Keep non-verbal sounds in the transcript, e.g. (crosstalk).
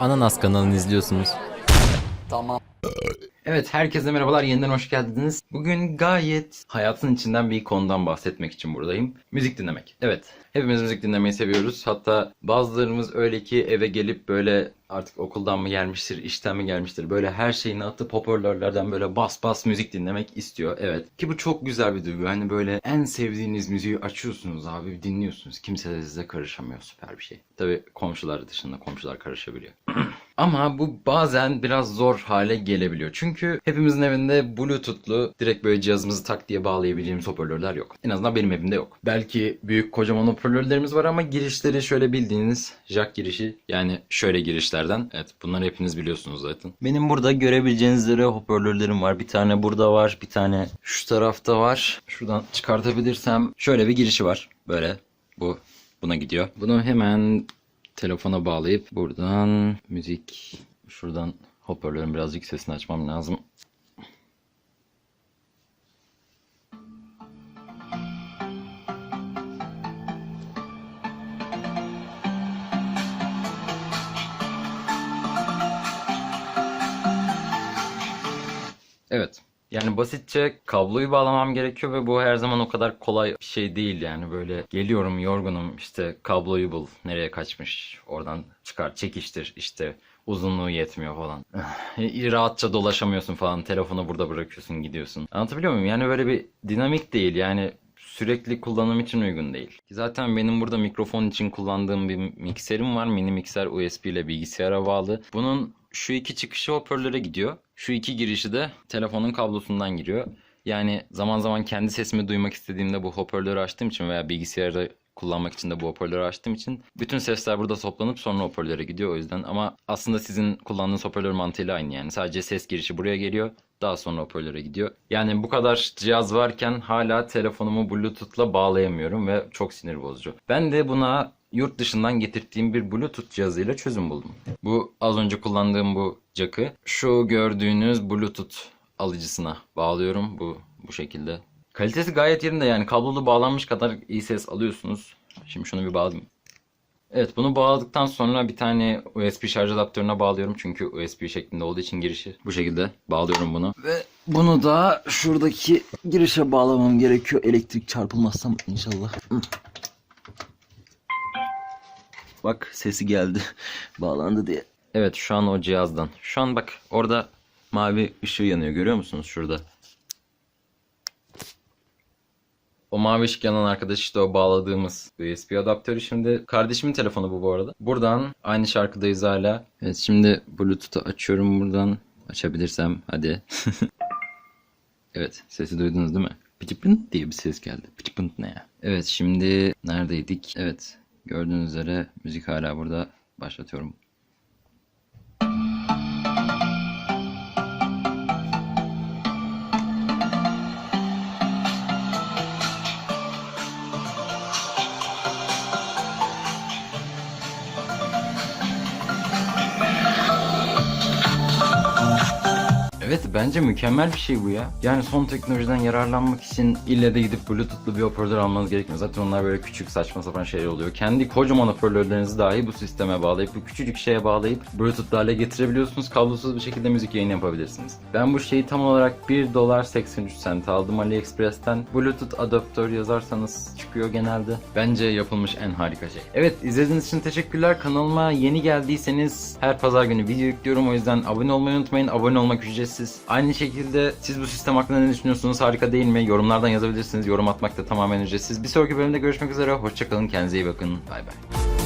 Ananas kanalını izliyorsunuz. Tamam. Evet herkese merhabalar yeniden hoş geldiniz. Bugün gayet hayatın içinden bir konudan bahsetmek için buradayım. Müzik dinlemek. Evet hepimiz müzik dinlemeyi seviyoruz. Hatta bazılarımız öyle ki eve gelip böyle artık okuldan mı gelmiştir, işten mi gelmiştir. Böyle her şeyini atıp hoparlörlerden böyle bas bas müzik dinlemek istiyor. Evet ki bu çok güzel bir duygu. Hani böyle en sevdiğiniz müziği açıyorsunuz abi dinliyorsunuz. Kimse de size karışamıyor süper bir şey. Tabii komşular dışında komşular karışabiliyor. (clears throat) Ama bu bazen biraz zor hale gelebiliyor. Çünkü hepimizin evinde Bluetooth'lu direkt böyle cihazımızı tak diye bağlayabileceğimiz hoparlörler yok. En azından benim evimde yok. Belki büyük kocaman hoparlörlerimiz var ama girişleri şöyle bildiğiniz jack girişi yani şöyle girişlerden. Evet bunları hepiniz biliyorsunuz zaten. Benim burada görebileceğiniz üzere hoparlörlerim var. Bir tane burada var. Bir tane şu tarafta var. Şuradan çıkartabilirsem şöyle bir girişi var. Böyle bu buna gidiyor. Bunu hemen telefona bağlayıp buradan müzik şuradan hoparlörün birazcık sesini açmam lazım. Evet. Yani basitçe kabloyu bağlamam gerekiyor ve bu her zaman o kadar kolay bir şey değil yani böyle geliyorum yorgunum işte kabloyu bul nereye kaçmış oradan çıkar çekiştir işte uzunluğu yetmiyor falan. (sighs) Rahatça dolaşamıyorsun falan telefonu burada bırakıyorsun gidiyorsun. Anlatabiliyor muyum? Yani böyle bir dinamik değil yani sürekli kullanım için uygun değil. Zaten benim burada mikrofon için kullandığım bir mikserim var. Mini mikser USB ile bilgisayara bağlı. Bunun şu iki çıkışı hoparlöre gidiyor. Şu iki girişi de telefonun kablosundan giriyor. Yani zaman zaman kendi sesimi duymak istediğimde bu hoparlörü açtığım için veya bilgisayarda kullanmak için de bu hoparlörü açtığım için bütün sesler burada toplanıp sonra hoparlöre gidiyor o yüzden. Ama aslında sizin kullandığınız hoparlör mantığıyla aynı yani. Sadece ses girişi buraya geliyor. Daha sonra hoparlöre gidiyor. Yani bu kadar cihaz varken hala telefonumu Bluetooth'la bağlayamıyorum ve çok sinir bozucu. Ben de buna yurt dışından getirdiğim bir Bluetooth cihazıyla çözüm buldum. Bu az önce kullandığım bu jack'ı şu gördüğünüz Bluetooth alıcısına bağlıyorum. Bu bu şekilde. Kalitesi gayet yerinde yani kablolu bağlanmış kadar iyi ses alıyorsunuz. Şimdi şunu bir bağlayayım. Evet bunu bağladıktan sonra bir tane USB şarj adaptörüne bağlıyorum. Çünkü USB şeklinde olduğu için girişi bu şekilde bağlıyorum bunu. Ve bunu da şuradaki girişe bağlamam gerekiyor. Elektrik çarpılmazsam inşallah. Bak sesi geldi. (laughs) Bağlandı diye. Evet şu an o cihazdan. Şu an bak orada mavi ışığı yanıyor görüyor musunuz şurada? O mavi ışık yanan arkadaş işte o bağladığımız USB adaptörü. Şimdi kardeşimin telefonu bu bu arada. Buradan aynı şarkıdayız hala. Evet şimdi Bluetooth'u açıyorum buradan. Açabilirsem hadi. (laughs) evet sesi duydunuz değil mi? Pıcıpınt diye bir ses geldi. Pıcıpınt ne ya? Evet şimdi neredeydik? Evet gördüğünüz üzere müzik hala burada. Başlatıyorum. Evet bence mükemmel bir şey bu ya. Yani son teknolojiden yararlanmak için ille de gidip bluetoothlu bir hoparlör almanız gerekmiyor. Zaten onlar böyle küçük saçma sapan şeyler oluyor. Kendi kocaman hoparlörlerinizi dahi bu sisteme bağlayıp bu küçücük şeye bağlayıp bluetooth hale getirebiliyorsunuz. Kablosuz bir şekilde müzik yayını yapabilirsiniz. Ben bu şeyi tam olarak 1 dolar 83 cent aldım AliExpress'ten. Bluetooth adaptör yazarsanız çıkıyor genelde. Bence yapılmış en harika şey. Evet izlediğiniz için teşekkürler. Kanalıma yeni geldiyseniz her pazar günü video yüklüyorum. O yüzden abone olmayı unutmayın. Abone olmak ücretsiz. Aynı şekilde siz bu sistem hakkında ne düşünüyorsunuz? Harika değil mi? Yorumlardan yazabilirsiniz. Yorum atmak da tamamen ücretsiz. Bir sonraki bölümde görüşmek üzere. Hoşçakalın. Kendinize iyi bakın. Bay bay.